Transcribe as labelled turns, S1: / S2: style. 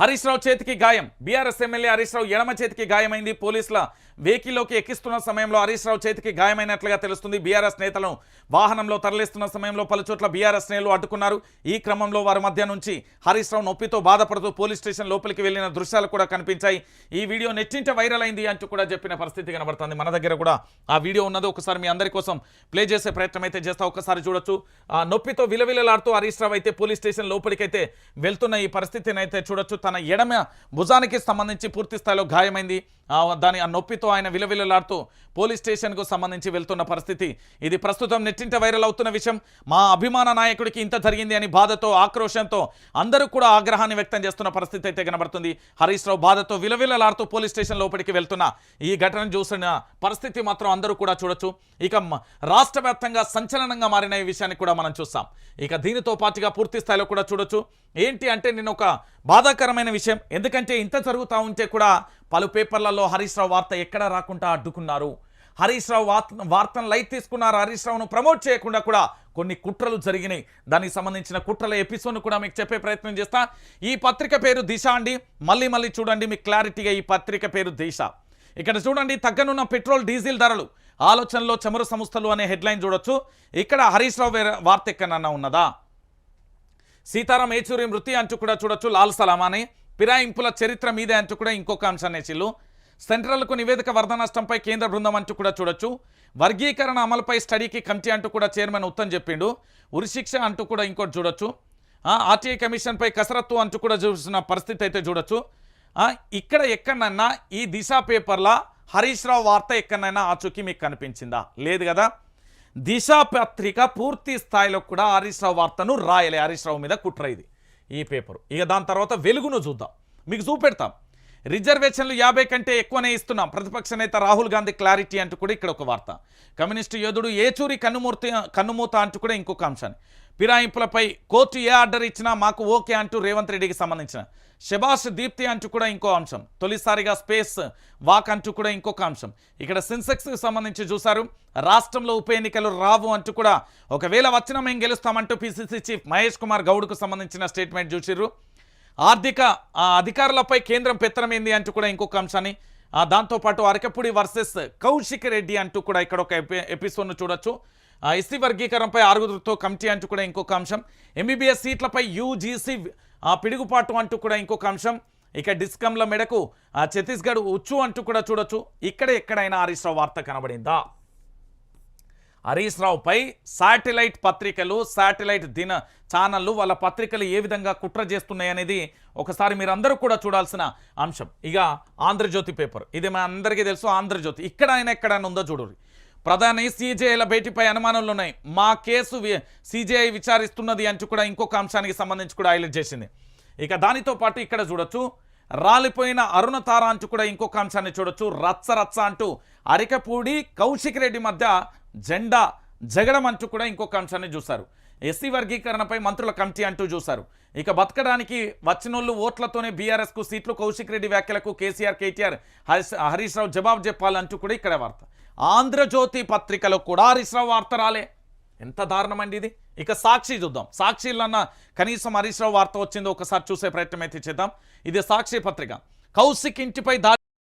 S1: హరీష్ రావు చేతికి గాయం. BRS MLA Harish Rao ఎడమ చేతికి గాయమైంది. పోలీసుల వెహికల్లోకి ఎక్కిస్తున్న సమయంలో హరీష్ రావు చేతికి గాయమైనట్లుగా తెలుస్తుంది. బీఆర్ఎస్ నేతలను వాహనంలో తరలిస్తున్న సమయంలో పలుచోట్ల బీఆర్ఎస్ నేతలు అడ్డుకున్నారు. ఈ క్రమంలో వారి మధ్య నుంచి హరీష్ రావు నొప్పితో బాధపడుతూ పోలీస్ స్టేషన్ లోపలికి వెళ్ళిన దృశ్యాలు కూడా కనిపించాయి. ఈ వీడియో నెట్టింట వైరల్ అయింది అంటూ కూడా చెప్పిన పరిస్థితి కనబడుతుంది. మన దగ్గర కూడా ఆ వీడియో ఉన్నది. ఒకసారి మీ అందరి కోసం ప్లే చేసే ప్రయత్నం అయితే చేస్తా ఒకసారి చూడొచ్చు. ఆ నొప్పితో విలవిలలాడుతూ హరీష్ రావు అయితే పోలీస్ స్టేషన్ లోపలికైతే వెళ్తున్న ఈ పరిస్థితిని అయితే చూడొచ్చు. తన ఎడమ భుజానికి సంబంధించి పూర్తి స్థాయిలో గాయమైంది. దాని ఆ నొప్పితో ఆయన విలవిలలాడుతూ పోలీస్ స్టేషన్కు సంబంధించి వెళ్తున్న పరిస్థితి. ఇది ప్రస్తుతం నెట్టింట వైరల్ అవుతున్న విషయం. మా అభిమాన నాయకుడికి ఇంత జరిగింది అని బాధతో ఆక్రోశంతో అందరూ కూడా ఆగ్రహాన్ని వ్యక్తం చేస్తున్న పరిస్థితి అయితే కనబడుతుంది. హరీష్ రావు బాధతో విలవిలలాడుతూ పోలీస్ స్టేషన్ లోపలికి వెళ్తున్న ఈ ఘటన చూసిన పరిస్థితి మాత్రం అందరూ కూడా చూడొచ్చు. ఇక రాష్ట్ర వ్యాప్తంగా సంచలనంగా మారిన ఈ విషయాన్ని కూడా మనం చూస్తాం. ఇక దీనితో పాటుగా పూర్తి స్థాయిలో కూడా చూడొచ్చు. ఏంటి అంటే నేను ఒక బాధాకరమైన విషయం. ఎందుకంటే ఇంత జరుగుతూ ఉంటే కూడా పలు పేపర్లలో హరీష్ రావు వార్త ఎక్కడ రాకుండా అడ్డుకున్నారు. హరీష్ రావు వార్త వార్తను లైట్ తీసుకున్నారు. హరీష్ రావును ప్రమోట్ చేయకుండా కూడా కొన్ని కుట్రలు జరిగినాయి. దానికి సంబంధించిన కుట్రల ఎపిసోడ్ను కూడా మీకు చెప్పే ప్రయత్నం చేస్తా. ఈ పత్రిక పేరు దిశ అండి. మళ్ళీ మళ్ళీ చూడండి మీకు క్లారిటీగా ఈ పత్రిక పేరు దిశ. ఇక్కడ చూడండి తగ్గనున్న పెట్రోల్ డీజిల్ ధరలు. ఆలోచనలో చమురు సంస్థలు అనే హెడ్లైన్ చూడొచ్చు. ఇక్కడ హరీష్ రావు వేరే వార్త ఎక్కడన్నా ఉన్నదా? సీతారాం ఏచూరి మృతి అంటూ కూడా చూడొచ్చు. లాల్ సలామాని పిరాయింపుల చరిత్ర మీదే అంటూ కూడా ఇంకొక అంశాన్ని చిల్లు సెంట్రల్కు నివేదిక వరద నష్టంపై కేంద్ర బృందం అంటూ కూడా చూడొచ్చు. వర్గీకరణ అమలుపై స్టడీకి కమిటీ అంటూ కూడా చైర్మన్ ఉత్తమ్ చెప్పిండు. ఉరిశిక్ష అంటూ కూడా ఇంకోటి చూడొచ్చు. ఆర్టీఐ కమిషన్పై కసరత్తు అంటూ కూడా చూసిన పరిస్థితి అయితే చూడొచ్చు. ఇక్కడ ఎక్కడనన్నా ఈ దిశ పేపర్లా హరీష్ రావు వార్త ఎక్కడైనా ఆచూకీ మీకు కనిపించిందా? లేదు కదా? దిశ పత్రిక పూర్తి స్థాయిలో కూడా హరీష్ రావు వార్తను రాయలే. హరీష్ రావు మీద కుట్ర ఇది ఈ పేపరు. ఇక దాని తర్వాత వెలుగును చూద్దాం. మీకు చూపెడతాం. రిజర్వేషన్లు యాభై కంటే ఎక్కువనే ఇస్తున్నాం. ప్రతిపక్ష నేత రాహుల్ గాంధీ క్లారిటీ అంటూ కూడా ఇక్కడ ఒక వార్త. కమ్యూనిస్టు యోధుడు ఏచూరి కన్నుమూర్తి కన్నుమూత అంటూ కూడా ఇంకొక అంశాన్ని. ఫిరాయింపులపై కోర్టు ఏ ఆర్డర్ ఇచ్చినా మాకు ఓకే అంటూ రేవంత్ రెడ్డికి సంబంధించిన శబాష్ దీప్తి అంటూ కూడా ఇంకో అంశం. తొలిసారిగా స్పేస్ వాక్ అంటూ కూడా ఇంకొక అంశం. ఇక్కడ సెన్సెక్స్కి సంబంధించి చూశారు. రాష్ట్రంలో ఉప ఎన్నికలు రావు అంటూ కూడా ఒకవేళ వచ్చినా మేము గెలుస్తామంటూ పిసిసి చీఫ్ మహేష్ కుమార్ గౌడ్కు సంబంధించిన స్టేట్మెంట్ చూసిర్రు. ఆర్థిక ఆ, అధికారులపై కేంద్రం పెత్తనమైంది అంటూ కూడా ఇంకొక అంశాన్ని. దాంతోపాటు అరకపూడి వర్సెస్ కౌశిక్ రెడ్డి అంటూ కూడా ఇక్కడ ఒక ఎపి ఎపిసోడ్ను చూడొచ్చు. ఎస్సీ వర్గీకరణపై ఆరుగుదలతో కమిటీ అంటూ కూడా ఇంకొక అంశం. ఎంబీబీఎస్ సీట్లపై యూజీసీ ఆ, పిడుగుపాటు అంటూ కూడా ఇంకొక అంశం. ఇక డిస్కంల మెడకు ఆ, ఛత్తీస్గఢ్ ఉచ్చు అంటూ కూడా చూడొచ్చు. ఇక్కడ ఎక్కడైనా హరీష్ రావు వార్త కనబడిందా? హరీష్ రావుపై శాటిలైట్ పత్రికలు శాటిలైట్ దిన ఛానళ్ళు వాళ్ళ పత్రికలు ఏ విధంగా కుట్ర చేస్తున్నాయి అనేది ఒకసారి మీరందరూ కూడా చూడాల్సిన అంశం. ఇక ఆంధ్రజ్యోతి పేపర్. ఇది మా అందరికీ తెలుసు ఆంధ్రజ్యోతి. ఇక్కడ అయినా ఎక్కడైనా ఉందో చూడండి ప్రధాని సీజేఐల భేటీపై అనుమానంలో ఉన్నాయి మా కేసు సీజేఐ విచారిస్తున్నది అంటూ కూడా ఇంకొక అంశానికి సంబంధించి కూడా హైలైట్ చేసింది. ఇక దానితో పాటు ఇక్కడ చూడొచ్చు రాలిపోయిన అరుణ తార అంటూ కూడా ఇంకొక అంశాన్ని చూడొచ్చు. రచ్చ రచ్చ అంటూ అరికపూడి కౌశిక్ రెడ్డి మధ్య జెండా జగడం అంటూ కూడా ఇంకొక అంశాన్ని చూశారు. ఎస్సీ వర్గీకరణపై మంత్రుల కమిటీ అంటూ చూశారు. ఇక బతకడానికి వచ్చినోళ్ళు ఓట్లతోనే బీఆర్ఎస్కు సీట్లు కౌశిక్ రెడ్డి వ్యాఖ్యలకు కేసీఆర్ కేటీఆర్ హరీష్ హరీష్ రావు జవాబు చెప్పాలంటూ కూడా ఇక్కడ వార్త. ఆంధ్రజ్యోతి పత్రికలో కూడా హరీష్ వార్త రాలే. ఎంత దారుణం అండి ఇది? ఇక సాక్షి చూద్దాం. సాక్షిలన్న కనీసం హరీశ్రావు వార్త వచ్చిందో ఒకసారి చూసే ప్రయత్నం అయితే చేద్దాం. ఇది సాక్షి పత్రిక. కౌశిక్ ఇంటిపై దాడి